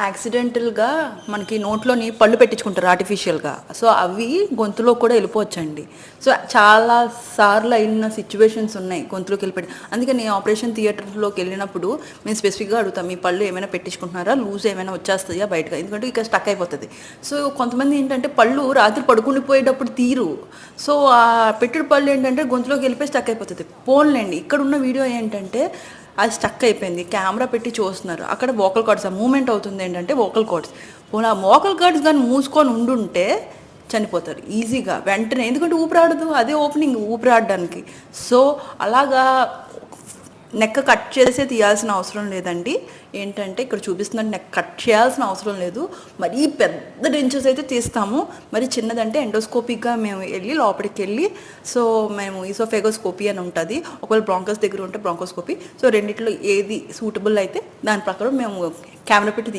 యాక్సిడెంటల్గా మనకి నోట్లోని పళ్ళు పెట్టించుకుంటారు ఆర్టిఫిషియల్గా. సో అవి గొంతులో కూడా వెళ్ళిపోవచ్చండి. సో చాలా సార్లు అయిన సిచ్యువేషన్స్ ఉన్నాయి గొంతులోకి వెళ్ళిపోయి. నేను ఆపరేషన్ థియేటర్లోకి వెళ్ళినప్పుడు మేము స్పెసిఫిక్గా అడుగుతాం మీ పళ్ళు ఏమైనా పెట్టించుకుంటున్నారా? లూజ్ ఏమైనా వచ్చేస్తుందా బయటగా ఎందుకంటే ఇక స్టక్ అయిపోతుంది. సో కొంతమంది ఏంటంటే పళ్ళు రాత్రి పడుకుని పోయేటప్పుడు తీరు. సో ఆ పెట్టిన పళ్ళు ఏంటంటే గొంతులోకి వెళ్ళిపోయి స్టక్ అయిపోతుంది. పోన్లేండి. ఇక్కడ ఉన్న వీడియో ఏంటంటే అది స్టక్ అయిపోయింది. కెమెరా పెట్టి చూస్తున్నారు. అక్కడ వోకల్ కార్డ్స్ ఆ మూమెంట్ అవుతుంది ఏంటంటే వోకల్ కార్డ్స్ పోనీ ఆ వోకల్ కార్డ్స్ కానీ మూసుకొని ఉండుంటే చనిపోతారు. ఈజీగా వెంటనే ఎందుకంటే ఊపిరాడదు. అదే ఓపెనింగ్ ఊపిరాడడానికి. సో అలాగా నెక్ కట్ చేసే తీయాల్సిన అవసరం లేదండి. ఏంటంటే ఇక్కడ చూపిస్తున్నట్టు నెక్ కట్ చేయాల్సిన అవసరం లేదు. మరీ పెద్ద డెంచెస్ అయితే తీస్తాము. మరి చిన్నదంటే ఎండోస్కోపిక్గా మేము వెళ్ళి లోపలికి వెళ్ళి సో మేము ఈసోఫెగోస్కోపీ అని ఉంటుంది. ఒకవేళ బ్రాంకస్ దగ్గర ఉంటే బ్రాంకోస్కోపీ సో రెండిట్లో ఏది సూటబుల్ అయితే దాని ప్రకారం మేము కెమెరా పెట్టి తీసి